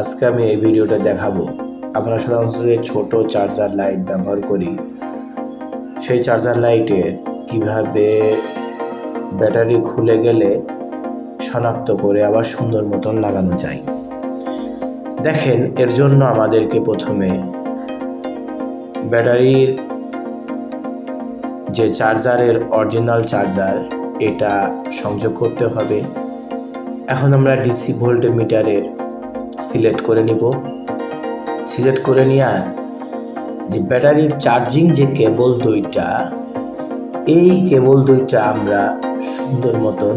আজকে আমি এই ভিডিওটা দেখাবো। আমরা সাধারণত যে ছোট চার্জার লাইট ব্যবহার করি, সেই চার্জার লাইটের কীভাবে ব্যাটারি খুলে গেলে শনাক্ত করে আবার সুন্দর মতন লাগানো যায়। দেখেন, এর জন্য আমাদেরকে প্রথমে ব্যাটারির যে চার্জারের অরিজিনাল চার্জার, এটা সংযোগ করতে হবে। এখন আমরা ডিসি ভোল্ট মিটারের সিলেক্ট করে নিব। সিলেক্ট করে নেওয়ার যে ব্যাটারির চার্জিং যে কেবল দুইটা, এই কেবল দুইটা আমরা সুন্দর মতন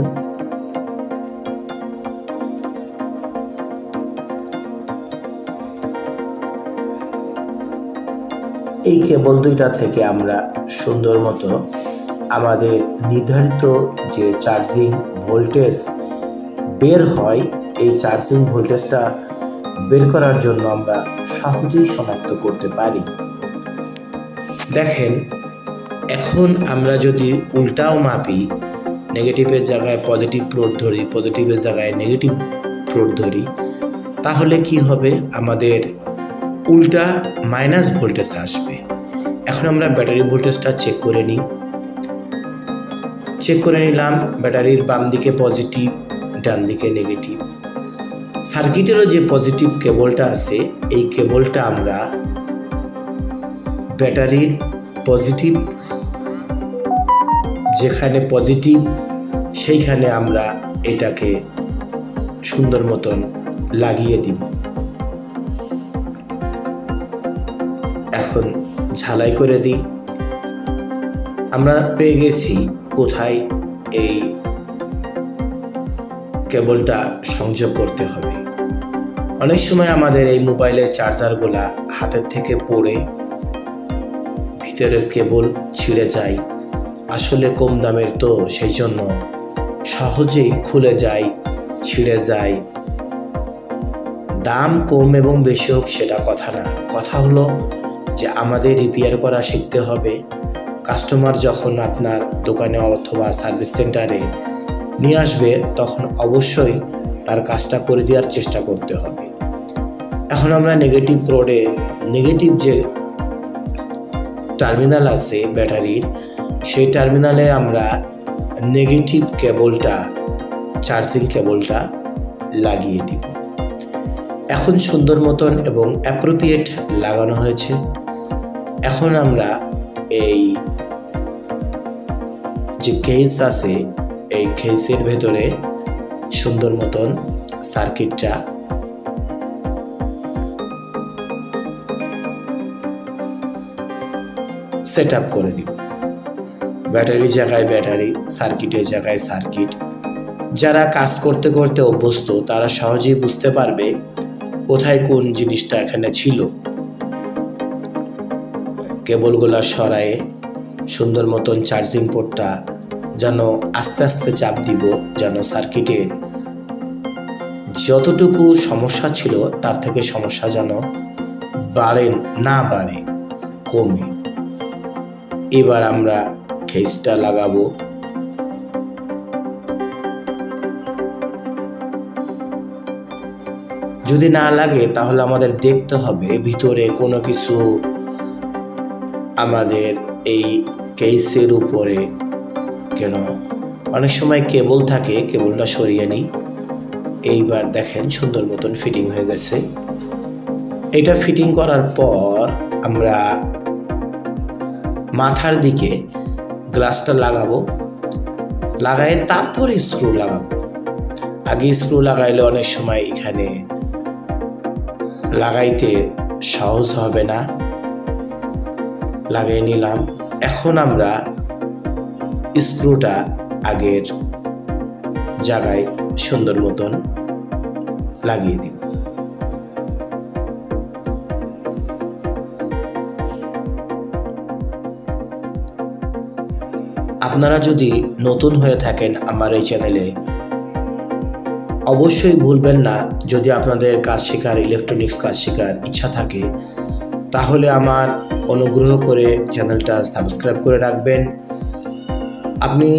এই কেবল দুইটা থেকে আমরা সুন্দর মতো আমাদের নির্ধারিত যে চার্জিং ভোল্টেজ বের হয়, এই চার্জিং ভোল্টেজটা বের করার জন্য আমরা সহজেই শনাক্ত করতে পারি। দেখেন, এখন আমরা যদি উল্টাও মাপি নেগেটিভের জায়গায় পজিটিভ প্লট ধরি পজিটিভের জায়গায় নেগেটিভ প্লট ধরি, তাহলে কি হবে? আমাদের উল্টা মাইনাস ভোল্টেজ আসবে। এখন আমরা ব্যাটারি ভোল্টেজটা চেক করে নিই। চেক করে নিলাম ব্যাটারির বাম দিকে পজিটিভ ডান দিকে নেগেটিভ সার্কিটেরও যে পজিটিভ কেবলটা আছে, এই কেবলটা আমরা ব্যাটারির পজিটিভ যেখানে পজিটিভ সেইখানে আমরা এটাকে সুন্দর মতন লাগিয়ে দিব। এখন ঝালাই করে দিই। আমরা পেয়ে গেছি কোথায়? এই কেবলটা সংযোগ করতে হবে। অনেক সময় আমাদের এই মোবাইলের চার্জারগুলা হাতের থেকে পড়ে ভিতরের কেবল ছিঁড়ে যায়। আসলে কম দামের তো সেই জন্য সহজেই খুলে যায়, ছিঁড়ে যায়। দাম কম এবং বেশি হোক সেটা কথা না। কথা হলো যে আমাদের রিপেয়ার করা শিখতে হবে। কাস্টমার যখন আপনার দোকানে অথবা সার্ভিস সেন্টারে নিয়ে আসবে, তখন অবশ্যই তার কাজটা করে দেওয়ার চেষ্টা করতে হবে। এখন আমরা নেগেটিভ রোডে নেগেটিভ যে টার্মিনাল আছে, ব্যাটারির, সেই টার্মিনালে আমরা নেগেটিভ কেবলটা চার্জিং কেবলটা লাগিয়ে দিব। এখন সুন্দর মতন এবং অ্যাপ্রোপ্রিয়েট লাগানো হয়েছে। এখন আমরা এই যে কেস আছে এই কেসের ভেতরে সুন্দর মতন সার্কিটটা সেট আপ করে দিব। ব্যাটারি জায়গায় ব্যাটারি, সার্কিটের জায়গায় সার্কিট। যারা কাজ করতে করতে অভ্যস্ত, তারা সহজেই বুঝতে পারবে কোথায় কোন জিনিসটা এখানে ছিল। কেবলগুলা সরায়ে সুন্দর মতন চার্জিং পোর্টটা যেন আস্তে আস্তে চাপ দিব, যেন সার্কিটের যতটুকু সমস্যা ছিল তার থেকে সমস্যা যেন বাড়ে, না বাড়ে, কমে। এবার আমরা খেসটা লাগাবো। যদি না লাগে তাহলে আমাদের দেখতে হবে, ভিতরে কোনো কিছু আমাদের এই কেসের উপরে কেন? অনেক সময় কেবল থাকে, কেবলটা সরিয়ে নিই। এইবার দেখেন সুন্দর মতন ফিটিং হয়ে গেছে। এটা ফিটিং করার পর আমরা মাথার দিকে গ্লাসটা লাগাবো। লাগায় তারপরে স্ক্রু লাগাবো। আগে স্ক্রু লাগাইলে অনেক সময় এখানে লাগাইতে সহজ হবে না। লাগিয়ে নিলাম। এখন আমরা স্ক্রুটা আগের জায়গায় সুন্দর মতন লাগিয়ে দিব। আপনারা যদি নতুন হয়ে থাকেন আমার এই চ্যানেলে, অবশ্যই ভুলবেন না, যদি আপনাদের কাজ শেখার ইলেকট্রনিক্স কাজ শেখার ইচ্ছা থাকে, তাহলে আমার অনুগ্রহ করে চ্যানেলটা সাবস্ক্রাইব করে রাখবেন। আপনি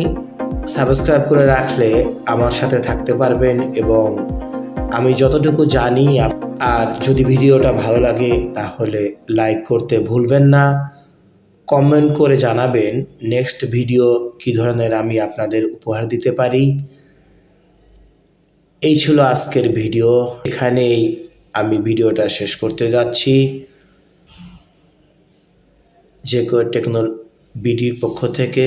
সাবস্ক্রাইব করে রাখলে আমার সাথে থাকতে পারবেন এবং আমি যতটুকু জানি আর যদি ভিডিওটা ভালো লাগে তাহলে লাইক করতে ভুলবেন না। কমেন্ট করে জানাবেন নেক্সট ভিডিও কী ধরনের আমি আপনাদের উপহার দিতে পারি। এই ছিল আজকের ভিডিও। এখানেই আমি ভিডিওটা শেষ করতে যাচ্ছি। যে টেকনোল বিডির পক্ষ থেকে